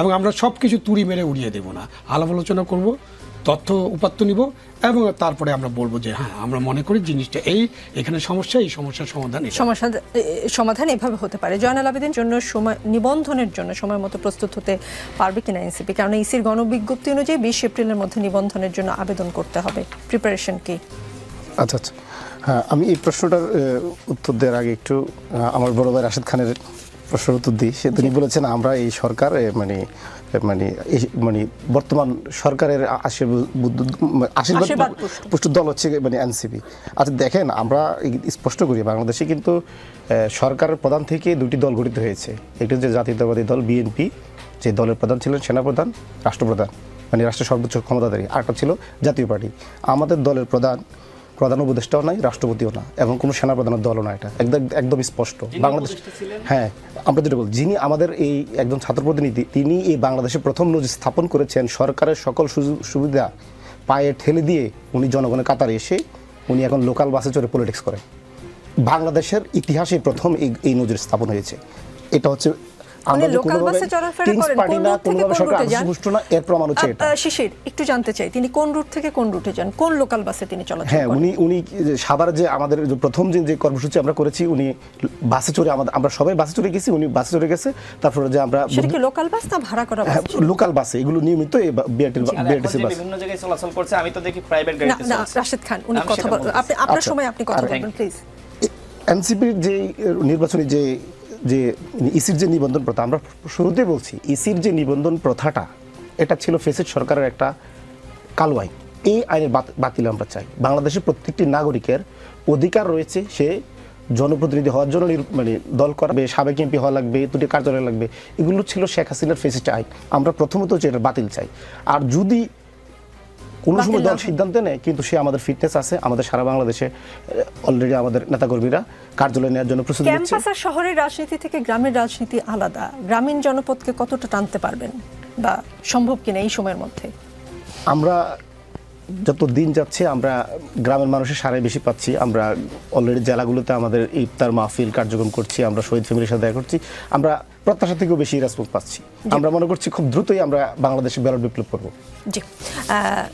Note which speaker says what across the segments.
Speaker 1: এবং আমরা সব কিছু তুড়ি মেরে উড়িয়ে দেব না। আলাপ আলোচনা করব তথ্য উপাত্ত নিব এবং তারপরে আমরা বলব যে হ্যাঁ আমরা মনে করি জিনিসটা এই এখানে সমস্যা এই সমস্যার সমাধান।
Speaker 2: সমস্যা সমাধান এভাবে হতে পারে। জয়নাল আবেদিন জন্য সময় নিবন্ধনের জন্য সময় মতো প্রস্তুত হতে পারবে কিনা এনসিপি? কারণ ইসির গণবিজ্ঞপ্তি অনুযায়ী বিশ এপ্রিলের মধ্যে নিবন্ধনের জন্য আবেদন করতে হবে। প্রিপারেশন কি?
Speaker 3: আচ্ছা আচ্ছা। হ্যাঁ আমি এই প্রশ্নটার উত্তর দেওয়ার আগে একটু আমার বড় ভাই রাশেদ খানের প্রশ্নের উত্তর দিই। সে তিনি বলেছেন আমরা এই সরকার মানে মানে মানে বর্তমান সরকারের আশীর্বাদ।
Speaker 2: পুষ্ট।
Speaker 3: দল হচ্ছে মানে এনসিপি। আচ্ছা দেখেন আমরা স্পষ্ট করি বাংলাদেশে কিন্তু সরকারের প্রধান থেকে দুটি দল গঠিত হয়েছে। একটি হচ্ছে জাতীয়তাবাদী দল বিএনপি যে দলের প্রধান ছিলেন সেনাপ্রধান রাষ্ট্রপ্রধান মানে রাষ্ট্রের সর্বোচ্চ ক্ষমতাধারী। আরেকটা ছিল জাতীয় পার্টি। আমাদের দলের প্রধান প্রধান উপদেষ্টাও নাই রাষ্ট্রপতিও না এবং কোনো সেনাপ্রধানের দলও না এটা। একদম একদম স্পষ্ট। বাংলাদেশ হ্যাঁ আমরা যেটা বল যিনি আমাদের এই একজন ছাত্র প্রতিনিধি তিনি এই বাংলাদেশে প্রথম নজির স্থাপন করেছেন সরকারের সকল সুযোগ সুবিধা পায়ে ঠেলে দিয়ে উনি জনগণের কাতারে এসে উনি এখন লোকাল বাসে চড়ে পলিটিক্স করেন। বাংলাদেশের ইতিহাসে প্রথম এই এই নজির স্থাপন হয়েছে। এটা হচ্ছে আমরা
Speaker 2: লোকাল বাসে চলাফেরা করেন কোন রুট থেকে কোন রুটে যান?
Speaker 3: এর প্রমাণ হচ্ছে এটা।
Speaker 2: শিশির একটু জানতে চাই তিনি কোন রুট থেকে কোন রুটে যান? কোন লোকাল বাসে তিনি চলাচল
Speaker 3: হ্যাঁ উনি উনি সাভার যে আমাদের প্রথম যে যে কর্মসূচি আমরা করেছি উনি বাসে চড়ে আমাদের আমরা সবাই বাসে চড়ে গেছি উনি বাসে চড়ে গেছে। তারপরে যে আমরা
Speaker 2: সেটা কি লোকাল বাস না ভাড়া করা বাস
Speaker 3: লোকাল বাসে এগুলো নিয়মিত বিআরটির বিআরটিসি বাস
Speaker 4: বিভিন্ন জায়গায় চলাচল করছে আমি তো দেখি প্রাইভেট গাড়িতে
Speaker 2: না রাশেদ খান উনি কথা
Speaker 4: সেটা
Speaker 2: আপনি আপনার
Speaker 3: আচ্ছা।
Speaker 2: সময় আপনি কথা বলবেন প্লিজ
Speaker 3: এনসিপির যে নির্বাচনী যে যে ইসির যে নিবন্ধন প্রথা, আমরা শুরুতেই বলছি, ইসির যে নিবন্ধন প্রথাটা, এটা ছিল ফেসিড সরকারের একটা কালো আইন এই আইনের বাতিল আমরা চাই। বাংলাদেশের প্রত্যেকটি নাগরিকের অধিকার রয়েছে সে জনপ্রতিনিধি হওয়ার জন্য মানে দল করাবে সাবেক এমপি হওয়া লাগবে, দুটি কার্যালয় লাগবে। এগুলো ছিল শেখ হাসিনার ফেসিড আইন। আমরা প্রথমত হচ্ছে এটা বাতিল চাই। আর যদি কোনো সময় দল সিদ্ধান্ত নেয় কিন্তু সে আমাদের ফিটনেস আছে আমাদের সারা বাংলাদেশে অলরেডি আমাদের নেতাকর্মীরা কার্যালয় নেওয়ার জন্য প্রস্তুতি নিচ্ছে।
Speaker 2: ক্যাম্পাস আর শহরের রাজনীতি থেকে গ্রামের রাজনীতি আলাদা। গ্রামীণ জনপদকে কতটা টানতে পারবেন? বা সম্ভব কিনা এই সময়ের মধ্যে?
Speaker 3: আমরা যত দিন যাচ্ছে আমরা গ্রামের মানুষের সারাই বেশি পাচ্ছি। আমরা অলরেডি জেলাগুলোতে আমাদের ইফতার মাহফিল কার্যক্রম করছি আমরা শহীদ ফ্যামিলির সাথে দেখা করছি। আমরা প্রত্যাশা থেকেও বেশি রেসপন্স পাচ্ছি। আমরা মনে করছি খুব দ্রুতই আমরা বাংলাদেশে ব্যালট বিপ্লব করব।
Speaker 2: জি।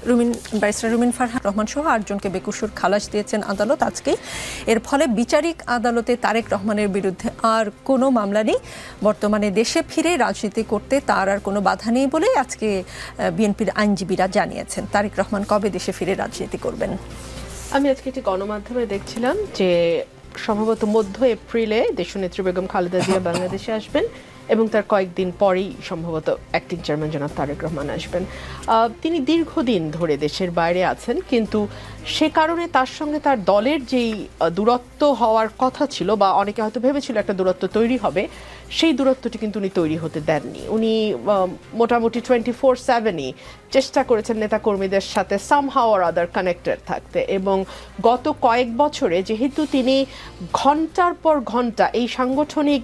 Speaker 2: রুমিন ব্যারিস্টার রুমিন ফারহান রহমান সহ আটজনকে বেকুসুর খালাস দিয়েছেন আদালত আজকে এর ফলে বিচারিক আদালতে তারেক রহমানের বিরুদ্ধে আর কোনো মামলা নেই। বর্তমানে দেশে ফিরে রাজনীতি করতে তার আর কোনো বাধা নেই বলেই আজকে বিএনপির আইনজীবীরা জানিয়েছেন। তারেক রহমান কবে দেশে ফিরে রাজনীতি করবেন?
Speaker 5: আমি আজকে একটি গণমাধ্যমে দেখছিলাম যে সম্ভবত মধ্য এপ্রিলে দেশনেত্রী বেগম খালেদা জিয়া বাংলাদেশে আসবেন এবং তার কয়েকদিন পরেই সম্ভবত অ্যাক্টিং চেয়ারম্যান জনাব তারেক রহমান আসবেন। তিনি দীর্ঘদিন ধরে দেশের বাইরে আছেন, কিন্তু সে কারণে তার সঙ্গে তার দলের যেই দূরত্ব হওয়ার কথা ছিল বা অনেকে হয়তো ভেবেছিল একটা দূরত্ব তৈরি হবে সেই দূরত্বটি কিন্তু উনি তৈরি হতে দেননি। উনি মোটামুটি টোয়েন্টি ফোর সেভেনই চেষ্টা করেছেন নেতাকর্মীদের সাথে সামহাও আর আদার কানেক্টেড থাকতে এবং গত কয়েক বছরে যেহেতু তিনি ঘণ্টার পর ঘণ্টা এই সাংগঠনিক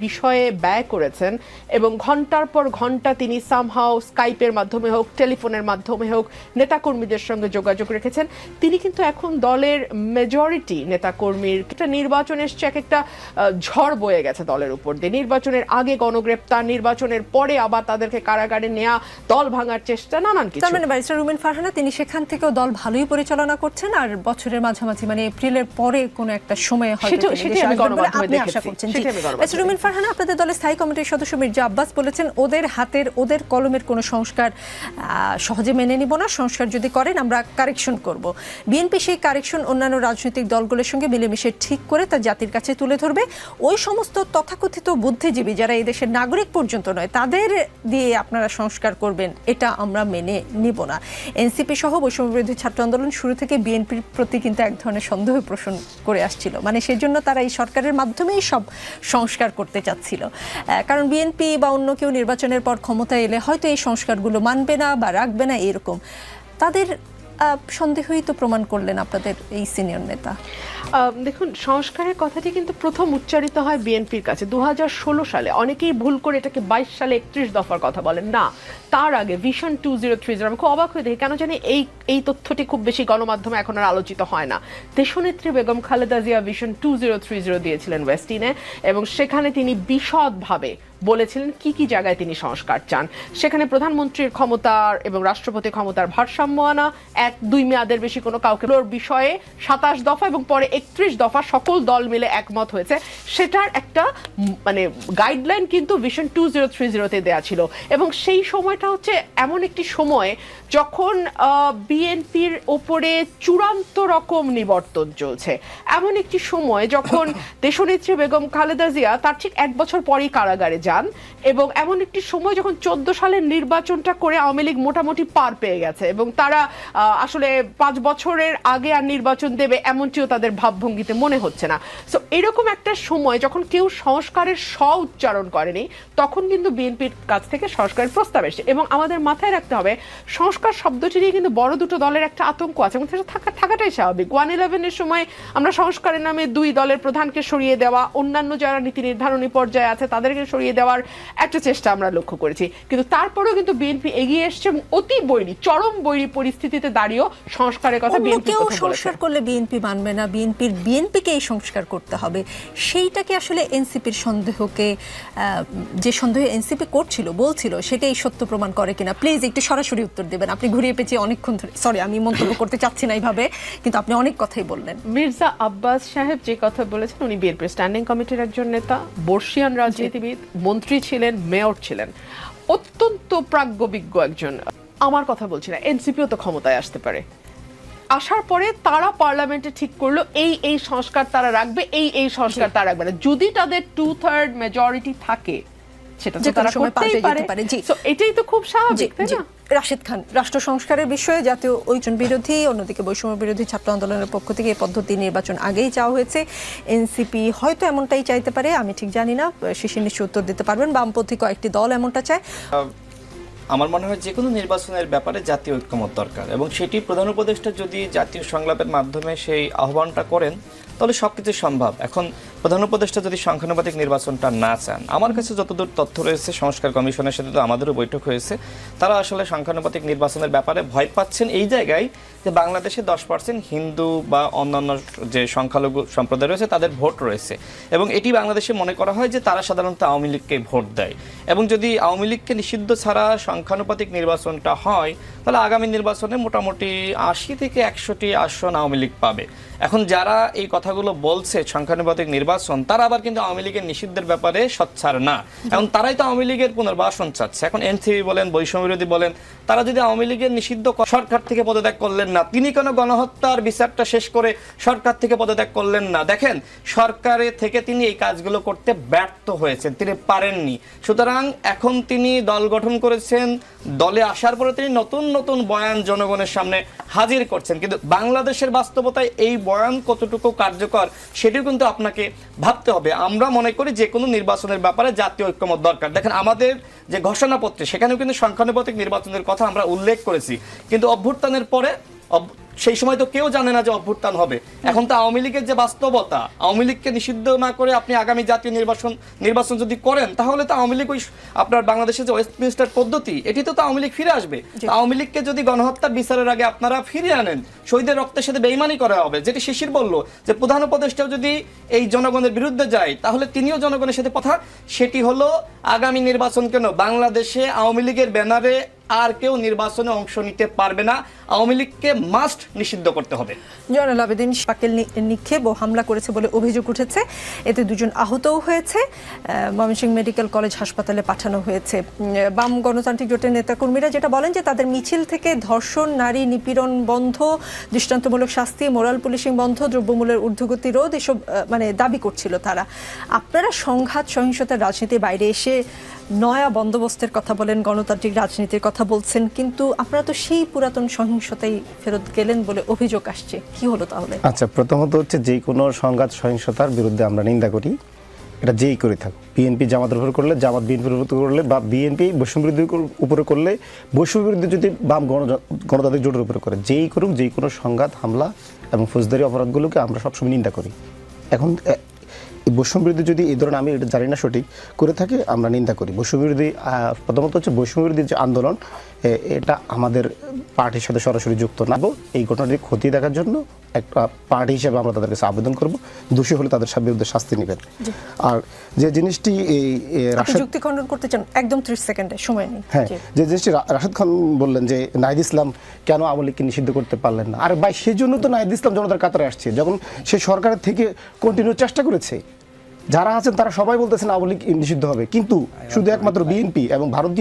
Speaker 5: বিষয়ে ব্যয় করেছেন এবং ঘণ্টার পর ঘণ্টা তিনি সামহাও স্কাইপের মাধ্যমে হোক টেলিফোনের মাধ্যমে হোক নেতাকর্মীদের সঙ্গে যোগাযোগ রেখেছেন। তিনি কিন্তু এখন দলের মেজরিটি নেতাকর্মীর একটা নির্বাচন এসছে এক একটা ঝড় বয়ে গেছে দলের উপর দিয়ে। নির্বাচনের আগে গণগ্রেপ্তার নির্বাচনের পরে আবার তাদেরকে কারাগারে নেওয়া দল ভাঙার চেষ্টা নানান কিছু।
Speaker 2: তার মানে ব্যারিস্টার রুমিন ফারহানা তিনি সেখান থেকেও দল ভালোই পরিচালনা করছেন আর বছরের মাঝামাঝি মানে এপ্রিলের পরে কোনো একটা সময়ে হয়তো আপনি আশা। করছেন। ব্যারিস্টার রুমিন ফারহানা আপনাদের দলের স্থায়ী কমিটির সদস্য মির্জা আব্বাস বলেছেন ওদের হাতের ওদের কলমের কোনো সংস্কার আহ, সহজে মেনে নিব না। সংস্কার যদি করেন আমরা কারেকশন করব। বিএনপি সেই কারেকশন অন্যান্য রাজনৈতিক দলগুলোর সঙ্গে মিলেমিশে ঠিক করে তা জাতির কাছে তুলে ধরবে। ওই সমস্ত তথাকথিত বুদ্ধিজীবী যারা এই দেশের নাগরিক পর্যন্ত নয়, তাদের দিয়ে আপনারা সংস্কার করবেন, এটা আমরা মেনে নিব না। এনসিপি সহ বৈষম্যবিরোধী ছাত্র আন্দোলন শুরু থেকে বিএনপির প্রতি কিন্তু এক ধরনের সন্দেহ পোষণ করে আসছিল। মানে সেই জন্য তারা এই সরকারের মাধ্যমেই সব সংস্কার করতে চাচ্ছিল। কারণ বিএনপি বা অন্য কেউ নির্বাচনের পর ক্ষমতায় এলে হয়তো এই সংস্কারগুলো মানবে না বা রাখবে না এরকম। তাদের সন্দেহই তো প্রমাণ করলেন আপনাদের এই সিনিয়র নেতা।
Speaker 5: দেখুন, সংস্কারের কথাটি কিন্তু প্রথম উচ্চারিত হয় বিএনপির কাছে। দুহাজার ষোলো সালে অনেকেই ভুল করে এটাকে বাইশ সালে একত্রিশ দফার কথা বলেন। না, তার আগে vision two zero three zero আমি খুব অবাক হয়ে দেখি, কেন জানি এই এই তথ্যটি খুব বেশি গণমাধ্যমে এখন আর আলোচিত হয় না। দেশনেত্রী Begum Khaleda Zia vision two zero three zero দিয়েছিলেন ওয়েস্টিনে এবং সেখানে তিনি বিশদভাবে বলেছিলেন কি কি জায়গায় তিনি সংস্কার চান। সেখানে প্রধানমন্ত্রীর ক্ষমতার এবং রাষ্ট্রপতি ক্ষমতার ভারসাম্য আনা এক দুই মেয়াদের বেশি কোনো কাউকে বিষয়ে সাতাশ দফা এবং পরে একত্রিশ দফা সকল দল মিলে একমত হয়েছে। সেটার একটা মানে গাইডলাইন কিন্তু ভিশন টু জিরো থ্রি জিরোতে দেওয়া ছিল। এবং সেই সময়টা হচ্ছে এমন একটি সময় যখন বিএনপির ওপরে চূড়ান্ত রকম নিবর্তন চলছে। এমন একটি সময় যখন দেশনেত্রী বেগম খালেদা জিয়া তার ঠিক এক বছর পরেই কারাগারে যান। এবং এমন একটি সময় যখন চোদ্দ সালের নির্বাচনটা করে আওয়ামী লীগ মোটামুটি পার পেয়ে গেছে এবং তারা আসলে পাঁচ বছরের আগে আর নির্বাচন দেবে এমনটিও তাদের ভাবভঙ্গিতে মনে হচ্ছে না। সো এরকম একটা সময় যখন কেউ সংস্কারের স উচ্চারণ করেনি, তখন কিন্তু বিএনপির কাছ থেকে সংস্কারের প্রস্তাব এসেছে এবং আমাদের মাথায় রাখতে হবে, সংস্কার শব্দটি নিয়ে কিন্তু বড় দুটো দলের একটা আতঙ্ক আছে এবং সেটা থাকা, থাকাটাই স্বাভাবিক। ওয়ান ইলেভেনের সময় আমরা সংস্কারের নামে দুই দলের প্রধানকে সরিয়ে দেওয়া, অন্যান্য যারা নীতি নির্ধারণী পর্যায়ে আছে তাদেরকে সরিয়ে দেওয়ার একটা চেষ্টা আমরা লক্ষ্য করেছি। কিন্তু তারপরেও কিন্তু বিএনপি এগিয়ে এসছে এবং অতি বৈরী চরম বৈরী পরিস্থিতিতে দাঁড়িয়েও সংস্কারের কথা বিএনপি
Speaker 2: কেউ সংস্কার করলে বিএনপি মানবে না। বিএনপির বিএনপিকে এই সংস্কার করতে হবে। সেইটাকে আসলে এনসিপির সন্দেহকে যে সন্দেহ এনসিপি করছিল বলছিল সেটাই সত্য প্রমাণ করে কিনা? প্লিজ একটু সরাসরি উত্তর দেবেন। আপনি ঘুরিয়ে পেঁচিয়ে অনেকক্ষণ ধরে সরি আমি মন্তব্য করতে চাচ্ছি না এইভাবে কিন্তু আপনি অনেক কথাই বললেন।
Speaker 5: মির্জা আব্বাস সাহেব যে কথা বলেছেন উনি বিএনপির স্ট্যান্ডিং কমিটির একজন নেতা বর্ষিয়ান রাজনীতিবিদ মন্ত্রী ছিলেন মেয়র ছিলেন। অত্যন্ত প্রাজ্ঞবিজ্ঞ একজন। আমার কথা বলছি না এনসিপিও তো ক্ষমতায় আসতে পারে। আসার পরে তারা পার্লামেন্টে ঠিক করল এই এই সংস্কার তারা রাখবে এই এই সংস্কার তারা রাখবে না। যদি তাদের টু থার্ড মেজরিটি থাকে সেটা তো তারা করতেই পারে। এটাই তো খুব স্বাভাবিক তাই না?
Speaker 2: রাশেদ খান, রাষ্ট্র সংস্কারের বিষয়ে জাতীয় ঐক্যন বিরোধী, অন্যদিকে বৈষম্য বিরোধী ছাত্র আন্দোলনের পক্ষ থেকে এই পদ্ধতি নির্বাচন আগেই চাওয়া হয়েছে। এনসিপি হয়তো এমনটাই চাইতে পারে, আমি ঠিক জানি না শিশির নিশ্চয় উত্তর দিতে পারবেন। বামপন্থী কয়েকটি দল এমনটা চায়।
Speaker 4: আমার মনে হয় যে কোনো নির্বাচনের ব্যাপারে জাতীয় ঐক্যমত দরকার। এবং সেটি প্রধান উপদেষ্টা যদি জাতীয় সংলাপের মাধ্যমে সেই আহ্বানটা করেন, তাহলে সব কিছু সম্ভব। এখন প্রধান উপদেষ্টা যদি সংখ্যানুপাতিক নির্বাচনটা না চান, আমার কাছে যতদূর তথ্য রয়েছে, সংস্কার কমিশনের সাথে তো আমাদেরও বৈঠক হয়েছে, তারা আসলে সংখ্যানুপাতিক নির্বাচনের ব্যাপারে ভয় পাচ্ছেন এই জায়গায় যে বাংলাদেশে দশ পার্সেন্ট হিন্দু বা অন্যান্য যে সংখ্যালঘু সম্প্রদায় রয়েছে, তাদের ভোট রয়েছে। এবং এটি বাংলাদেশে মনে করা হয় যে তারা সাধারণত আওয়ামী লীগকে ভোট দেয়। এবং যদি আওয়ামী লীগকে নিষিদ্ধ ছাড়া সংখ্যানুপাতিক নির্বাচনটা হয় তাহলে আগামী নির্বাচনে মোটামুটি আশি থেকে একশোটি আসন আওয়ামী লীগ পাবে। এখন যারা এই কথাগুলো বলছে, সংখ্যানুপাতিক নির্বাচন, তারা আবার কিন্তু আওয়ামী লীগের নিষিদ্ধের ব্যাপারে সচ্ছার না। এখন তারাই তো আওয়ামী লীগের পুনর্বাসন চাচ্ছে। এখন এনসিপি বলেন, বৈষম্য বিরোধী বলেন, তারা যদি আওয়ামী লীগের নিষিদ্ধ সরকার থেকে পদত্যাগ করলেন না, তিনি কোনো গণহত্যার বিচারটা শেষ করে সরকার থেকে পদত্যাগ করলেন না? দেখেন, সরকারে থেকে তিনি এই কাজগুলো করতে ব্যর্থ হয়েছেন, তিনি পারেননি। সুতরাং এখন তিনি দল গঠন করেছেন, দলে আসার পরে তিনি নতুন নতুন বয়ান জনগণের সামনে হাজির করছেন। কিন্তু বাংলাদেশের বাস্তবতায় এই বয়ান কতটুকু কার্যকর, সেটিও কিন্তু আপনাকে ভাবতে হবে। আমরা মনে করি যে কোনো নির্বাচনের ব্যাপারে জাতীয় ঐক্যমত দরকার। দেখেন, আমাদের যে ঘোষণাপত্রে, সেখানেও কিন্তু সংখ্যানুপাতিক নির্বাচনের কথা আমরা উল্লেখ করেছি। কিন্তু অভ্যুত্থানের পরে সেই সময় তো কেউ জানে না যে অভ্যুত্থান হবে। এখন তো আওয়ামী লীগের যে বাস্তবতা আওয়ামী লীগকে নিষিদ্ধ না করে আপনি আগামী জাতীয় নির্বাচন নির্বাচন যদি করেন তাহলে তো আওয়ামী লীগ ওই আপনার বাংলাদেশের যে ওয়েস্টমিনিস্টার পদ্ধতি এটি তো তো আওয়ামী লীগ ফিরে আসবে। আওয়ামী লীগকে যদি গণহত্যার বিচারের আগে আপনারা ফিরিয়ে আনেন শহীদের রক্তের সাথে বেইমানি করা হবে যেটি শিশির বলল যে প্রধান উপদেষ্টাও যদি এই জনগণের বিরুদ্ধে যায় তাহলে তিনিও জনগণের সাথে কথা সেটি হলো আগামী নির্বাচন কেন? বাংলাদেশে আওয়ামী লীগের ব্যানারে আর কেউ নির্বাচনে অংশ নিতে পারবে না। আওয়ামী লীগকে মাস্ট নিষিদ্ধ করতে হবে।
Speaker 2: জয়নাল আবেদিন পাকেল নিক্ষেপ ও হামলা করেছে বলে অভিযোগ উঠেছে। এতে দুজন আহতও হয়েছে। আহ, ময়মনসিংহ মেডিকেল কলেজ হাসপাতালে পাঠানো হয়েছে। বাম গণতান্ত্রিক জোটের নেতাকর্মীরা যেটা বলেন যে তাদের মিছিল থেকে ধর্ষণ নারী নিপীড়ন বন্ধ দৃষ্টান্তমূলক শাস্তি মোরাল পুলিশিং বন্ধ দ্রব্যমূল্যের ঊর্ধ্বগতি রোধ এসব মানে দাবি করছিল তারা। আপনারা সংঘাত সহিংসতার রাজনীতির বাইরে এসে নয়া বন্দোবস্তের কথা বলেন, গণতান্ত্রিক রাজনীতির কথা বলছেন, কিন্তু আপনারা তো সেই পুরাতন সহিংসতাই ফেরত গেলেন বলে অভিযোগ আসছে। কি হলো তাহলে?
Speaker 3: আচ্ছা প্রথমত হচ্ছে যে কোনো সংঘাত সহিংসতার বিরুদ্ধে আমরা নিন্দা করি। এটা যেই করে থাক বিএনপি জামাতের উপর করলে জামাত বিএনপির উপর করলে বা বিএনপি বৈষম্য বিরোধীর উপরে করলে বৈষম্য বিরোধী যদি বাম গণ গণতান্ত্রিক জোটের উপরে করে, যেই করুক যেই কোনো সংঘাত, হামলা এবং ফৌজদারি অপরাধগুলোকে আমরা সবসময় নিন্দা করি। এখন এ, এই বৈষম্য বিরোধী যদি এই ধরনের আমি এটা জানি না সঠিক করে থাকে আমরা নিন্দা করি। বৈষম্যবিরোধী প্রথমত হচ্ছে বৈষম্যবিরোধী যে আন্দোলন এটা আমাদের পার্টির সাথে সরাসরি যুক্ত না। এই ঘটনাটি খতিয়ে দেখার জন্য একটা পার্টি হিসেবে আমরা তাদের কাছে আবেদন করব। দোষী হলে তাদের বিরুদ্ধে শাস্তি নেবেন। আর যে জিনিসটি এই
Speaker 2: যুক্তি খণ্ডন করতে চান একদম ত্রিশ সেকেন্ডে সময় নেই।
Speaker 3: হ্যাঁ যে জিনিসটি রাশেদ খান বললেন যে নাহিদ ইসলাম কেন আওয়ামী লীগকে নিষিদ্ধ করতে পারলেন না? আর ভাই সেই জন্য তো নাহিদ ইসলাম জনতার কাতারে আসছে। যখন সে সরকারের থেকে কন্টিনিউ চেষ্টা করেছে যারা আছেন তারা সবাই বলতেছেন আওয়ামী লীগ নিষিদ্ধ হবে। কিন্তু শুধু একমাত্র বিএনপি এবং ভারতীয়